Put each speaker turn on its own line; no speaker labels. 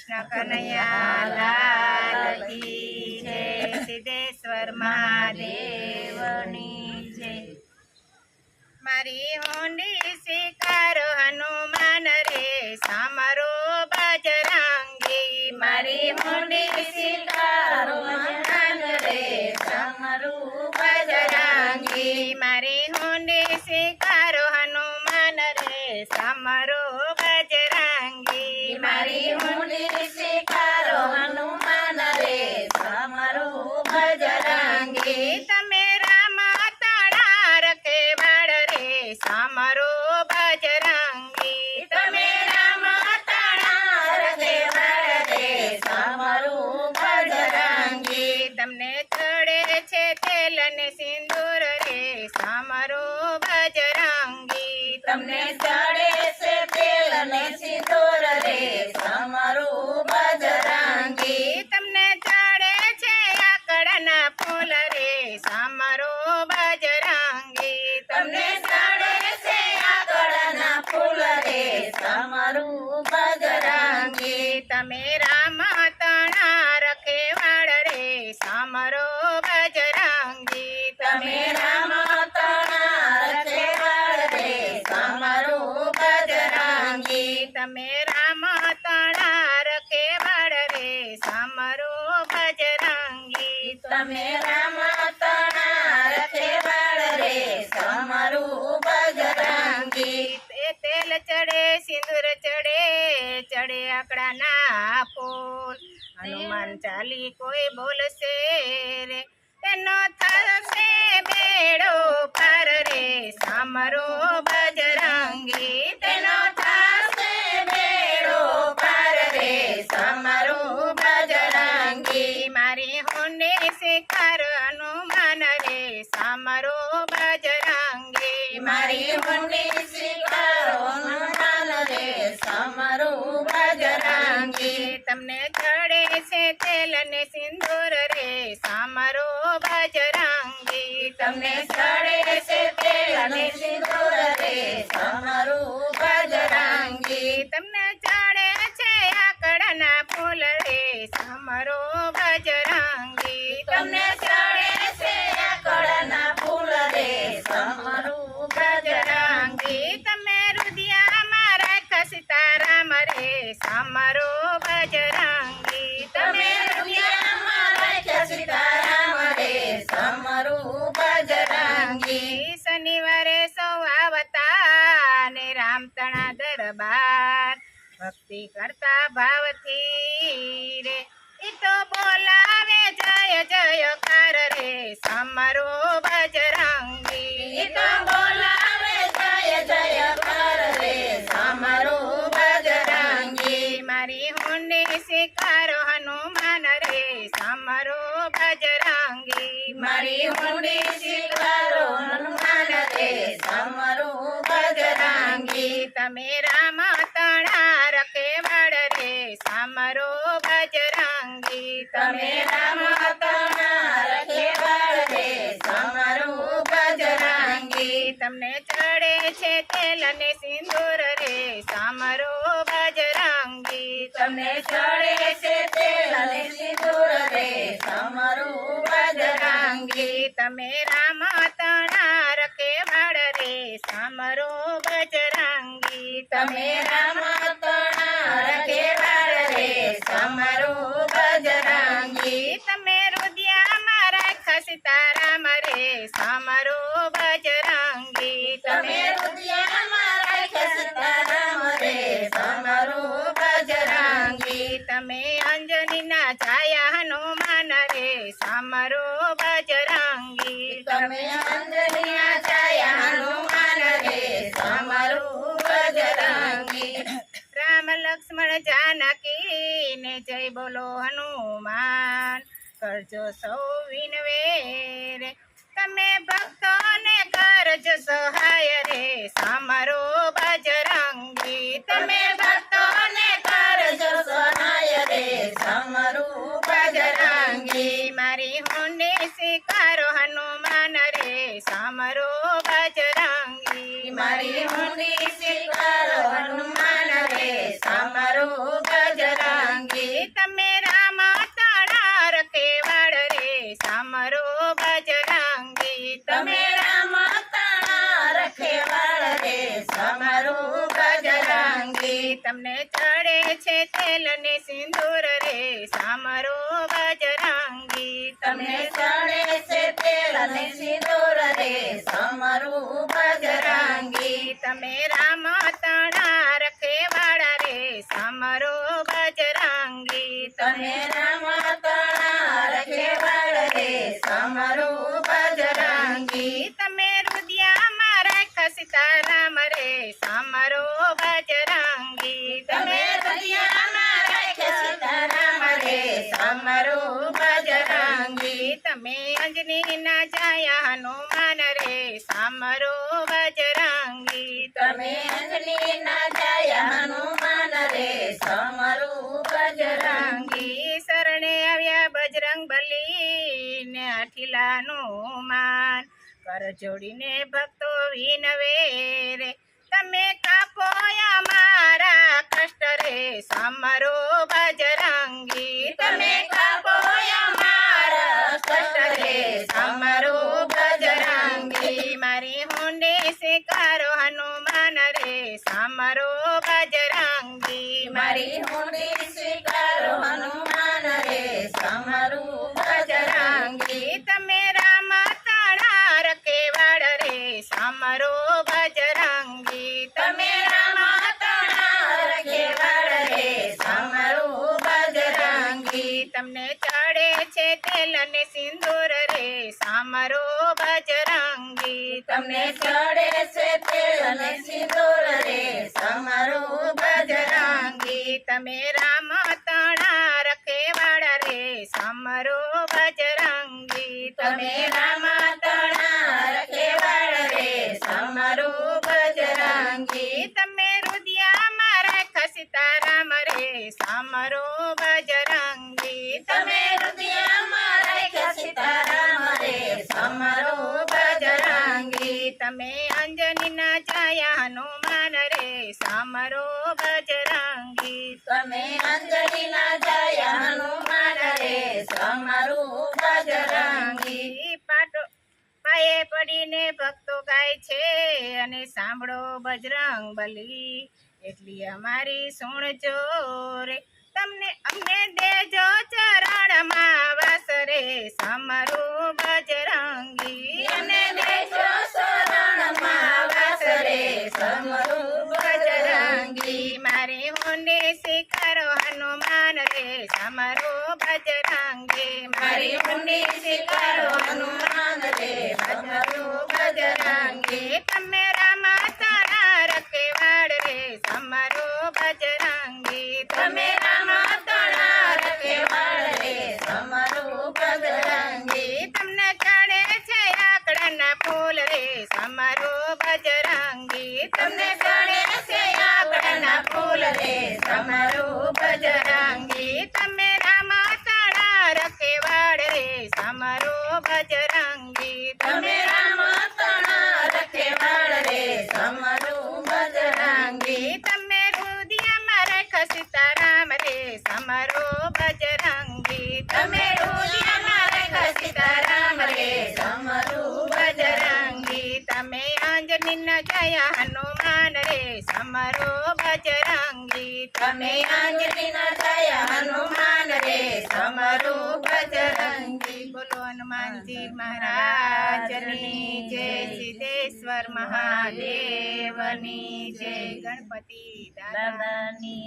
કૃષ્ણ કનૈયા લાલ કી જય સિદ્ધેશ્વર મહાદેવની જય મારી હુંડી શિકાર હનુમાન રે સામરો બજરંગી. મારી હુંડી રે તમે રામ તણા રખે વાળ રે સમરો બજરંગી. તમે રામ તણા રખે વાળ રે સમરો બજરંગી. તે તેલ ચડે સિંદૂર ચડે ચડે આકડાના ફૂલ. હનુમાન ચાલી કોઈ બોલશે રે તેનો થશે બેડો પર રે સમરો બજરંગી. તેનો બજરંગી તમને સડે છે ને સિંદૂર રે તમારું બજરંગી. તમને ચડે છે આકડના ફૂલ રે તમારો બજરંગી. તમને ચડે છે આકડાના ફૂલ રે તમારું બજરંગી. તમે રુદિયામાં રાખ સીતારામ રે તમારો બજરંગી. ભક્તિ કરતા ભાવથી રે. તો બોલાવે જય જય કર રે. સમરો બજરંગી. ઈ તો બોલાવે જય જયકાર રે. સમરો બજરંગી. મારી હુને શિકાર હનુમાન રે. સમરો બજરંગી. મારી હુંડી શિકારો હનુમાન રે સામરો બજરંગી તમે રામ તણા રખે વાળ રે સામરો બજરંગી તમે રામ તણા રખે રે સામરો બજરંગી તમને ચડે છે તેલ અને સિંદૂર રે સામરો બજરાંગી તમને ચડે છે તેલ અને સિંદૂર રે સામરો બજરાંગી તમે રામ બજરંગી તમે અંજનીના છાયા હનુમાન રે સામરો બજરંગી. રામ લક્ષ્મણ જાનકી ને જય બોલો હનુમાન. કરજો સૌ વિનવે રે તમે મારી હુંડી શિકારો હનુમાન રે સામરો બજરંગી તમે રામ રખેવાળ રે સામરો બજરંગી
તમે રામ તાણા રખેવાળ રે સમરું બજરંગી
તમને ચડે છે તેલ ને સિંદૂર રે સામરો બજરંગી
તમને ચડે છે તેલ ને સિંદૂર રે સમરું બજરંગી
તમે રામ તણા રખેવાળા રે સમરો બજરંગી.
તમે રામ તાણા રખેવાળ રે સમરો બજરંગી.
તમે રુદિયામાં ખસતા રામ રે સમરો બજરંગી.
તમે રુદિયા મારા ખસતા રામ રે સમરું
તમે અંજની ના જાયા હનુમાન રે. સામરો બજરંગી.
તમે અંજની ના જાય હનુમાન રે. સામરો બજરંગી.
શરણે આવ્યા બજરંગ બલી ને આઠીલાનું માન. કર જોડીને ભક્તો વિનવે રે તમે કાપો અમારા કષ્ટ રે. સામરો બજરંગી.
તમે કાપો અમારા સમરો બજરંગી
મારી હુંડે શિકારો હનુમાન રે સમરો બજરંગી
મારી હુંડી સ્વીકારો હનુમાન રે સમરો બજરંગી
તમે રામ તાણા રખેવાળ રે સમરો બજરંગી
તમે
તેલ ને સિંદૂર રે સામરો બજરંગી.
તમને ચડે છે તેલ ને સિંદૂર રે સામરો બજરંગી.
તમે રામ તણા રખેવાળ રે સામરો બજરંગી.
તમે રામ તણા રખેવાળ રે સમરું બજરંગી.
તમે રુદિયામાં રાખ્યા સીતારામ રે સમરું બજરંગી
તમે
અંજની ના હનુમાન રે સામરો બજરંગી.
તમે અંજલિ ના જાય હનુમાન રે સામરો બજરંગી.
પાટો પાયે પડીને ભક્તો ગાય છે અને સાંભળો બજરંગ બલી. એટલી અમારી સુણજો રે તમને અમને દેજો ચરણમાં વાસ રે સમરું બજરંગી
અને દેજો શરણમાં વાસ રે સમરું બજરંગી
મારી હુંડે શિખરો હનુમાન રે સમરો બજરંગી
મારી મુંડી સ્વીકારો હનુમાન રે સમરું બજરંગી
તમે રામ તારા રખેવાળ રે સમરો બજરંગી
તમે રામ તણા રખેવાળ રે સમરું બજરંગી
તમને ચડે છે આકડાના ફૂલ રે સમરો બજરંગી
તમને ગણે છે આકડાના ફૂલ દે સમરું
હનુમાન રે સમરો બજરંગી.
તમે આંજલી ના જાય હનુમાન રે સમરો બજરંગી.
બોલો હનુમાનજી મહારાજની જય સિદ્ધેશ્વર મહાદેવની જય. ગણપતિ
દાદાની